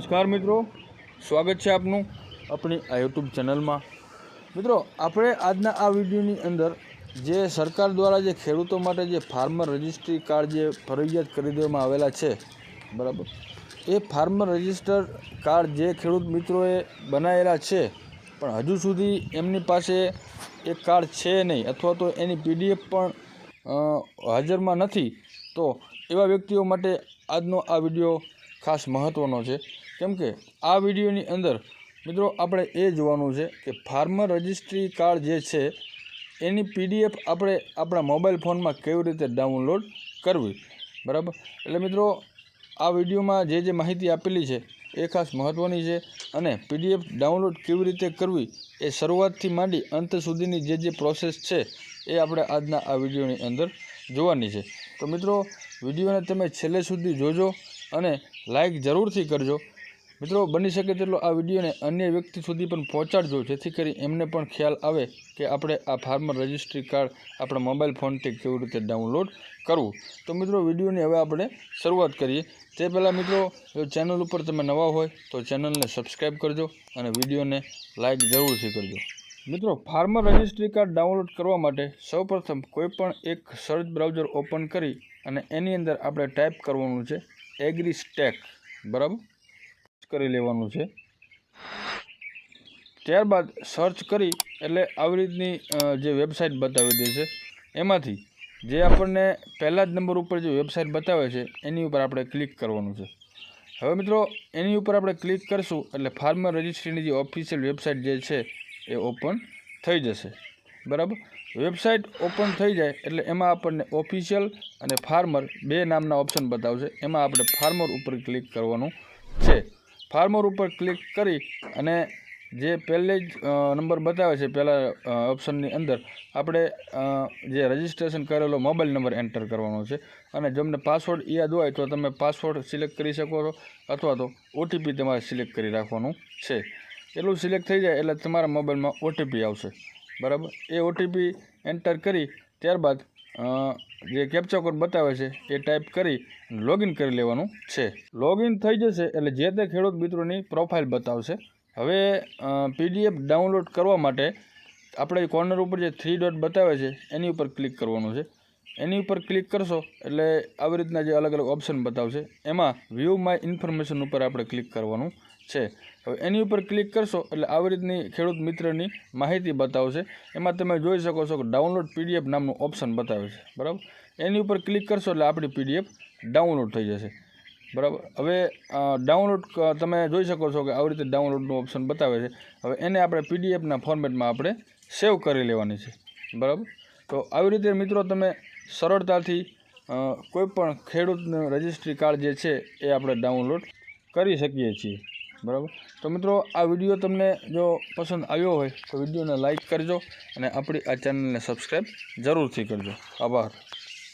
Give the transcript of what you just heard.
નમસ્કાર મિત્રો, સ્વાગત છે આપનું આપણી આ યુટ્યુબ ચેનલમાં. મિત્રો, આપણે આજના આ વિડીયોની અંદર જે સરકાર દ્વારા જે ખેડૂતો માટે જે ફાર્મર રજિસ્ટ્રી કાર્ડ જે ફરજિયાત કરી દેવામાં આવેલા છે, બરાબર, એ ફાર્મર રજિસ્ટર કાર્ડ જે ખેડૂત મિત્રોએ બનાવેલા છે, પણ હજુ સુધી એમની પાસે એ કાર્ડ છે નહીં, અથવા તો એની પીડીએફ પણ હાજરમાં નથી, તો એવા વ્યક્તિઓ માટે આજનો આ વીડિયો ખાસ મહત્ત્વનો છે. કેમ કે આ વિડીયોની અંદર મિત્રો આપણે એ જોવાનું છે કે ફાર્મર રજિસ્ટ્રી કાર્ડ જે છે, એની પીડીએફ આપણે આપણા મોબાઈલ ફોનમાં કેવી રીતે ડાઉનલોડ કરવી? બરાબર? એટલે મિત્રો, આ વિડીયોમાં જે જે માહિતી આપેલી છે, એ ખાસ મહત્ત્વની છે અને પીડીએફ ડાઉનલોડ કેવી રીતે કરવી, એ શરૂઆતથી માંડી અંત સુધીની જે જે પ્રોસેસ છે, એ આપણે આજના આ વિડીયોની અંદર જોવાની છે. તો મિત્રો, વિડીયોને તમે છેલ્લે સુધી જોજો. અને લાઈક જરૂરથી કરજો. મિત્રો, બની શકે તેટલો આ વિડીયોને અન્ય વ્યક્તિ સુધી પણ પહોંચાડજો, જેથી કરી એમને પણ ખ્યાલ આવે કે આપણે આ ફાર્મર રજિસ્ટ્રી કાર્ડ આપણા મોબાઈલ ફોનથી કેવી રીતે ડાઉનલોડ કરવું. તો મિત્રો, વિડીયોની હવે આપણે શરૂઆત કરીએ. તે પહેલાં મિત્રો જો ચેનલ ઉપર તમે નવા હોય તો ચેનલને સબસ્ક્રાઈબ કરજો અને વિડીયોને લાઈક જરૂરથી કરજો. મિત્રો ફાર્મર રજિસ્ટ્રી કાર્ડ ડાઉનલોડ કરવા માટે સૌપ્રથમ કોઈપણ એક સર્ચ બ્રાઉઝર ઓપન કરી અને એની અંદર આપણે ટાઈપ કરવાનું છે. એગ્રી સ્ટેક, બરાબર? કરી લેવાનું છે. ત્યારબાદ સર્ચ કરી, એટલે આવી રીતની જે વેબસાઇટ બતાવી દે છે. એમાંથી જે આપણને પહેલા જ નંબર ઉપર જે વેબસાઇટ બતાવે છે, એની ઉપર આપણે ક્લિક કરવાનું છે. હવે મિત્રો, એની ઉપર આપણે ક્લિક કરશું, એટલે ફાર્મર રજિસ્ટ્રીની જે ઓફિશિયલ વેબસાઇટ જે છે, એ ઓપન થઈ જશે. બરાબર? વેબસાઇટ ઓપન થઈ જાય એટલે એમાં આપણને ઓફિશિયલ અને ફાર્મર બે નામના ઓપ્શન બતાવશે. એમાં આપણે ફાર્મર ઉપર ક્લિક કરવાનું છે. ફાર્મર ઉપર ક્લિક કરી અને જે પહેલે જ નંબર બતાવે છે પહેલાં ઓપ્શનની અંદર, આપણે જે રજિસ્ટ્રેશન કરેલો મોબાઈલ નંબર એન્ટર કરવાનો છે. અને તમને પાસવર્ડ યાદ હોય તો તમે પાસવર્ડ સિલેક્ટ કરી શકો છો અથવા તો ઓટીપી તમારે સિલેક્ટ કરી રાખવાનું છે. એટલું સિલેક્ટ થઈ જાય એટલે તમારા મોબાઈલમાં ઓટીપી આવશે. બરાબર? એ ઓટીપી એન્ટર કરી, ત્યારબાદ જે કેપ્ચા કોડ બતાવે છે, એ ટાઈપ કરી લોગિન કરી લેવાનું છે. લોગિન થઈ જશે એટલે જે તે ખેડૂત મિત્રોની પ્રોફાઇલ બતાવશે. હવે પીડીએફ ડાઉનલોડ કરવા માટે આપણે કોર્નર ઉપર જે થ્રી ડોટ બતાવે છે, એની ઉપર ક્લિક કરવાનું છે. એની ઉપર ક્લિક કરશો એટલે આવી રીતના જે અલગ અલગ ઓપ્શન બતાવશે. એમાં વ્યૂ માય ઇન્ફોર્મેશન ઉપર આપણે ક્લિક કરવાનું છે. હવે એની ઉપર ક્લિક કરશો એટલે આવી રીતની ખેડૂત મિત્રની માહિતી બતાવશે. એમાં તમે જોઈ શકો છો કે ડાઉનલોડ પીડીએફ નામનું ઓપ્શન બતાવે છે. બરાબર? એની ઉપર ક્લિક કરશો એટલે આપણી પીડીએફ ડાઉનલોડ થઈ જશે. બરાબર? હવે ડાઉનલોડ તમે જોઈ શકો છો કે આવી રીતે ડાઉનલોડનું ઓપ્શન બતાવે છે. હવે એને આપણે પીડીએફના ફોર્મેટમાં આપણે સેવ કરી લેવાની છે. બરાબર? તો આવી રીતે મિત્રો તમે સરળતાથી કોઈપણ કોઈ ખેડૂતનું રજિસ્ટ્રી કાર્ડ જે છે એ આપણે ડાઉનલોડ કરી શકીએ છીએ. બરાબર? તો મિત્રો, આ વીડિયો તમને જો પસંદ આવ્યો હોય તો વિડીયોને લાઇક કરજો અને આપણી આ ચેનલને સબસ્ક્રાઈબ જરૂરથી કરજો. આભાર.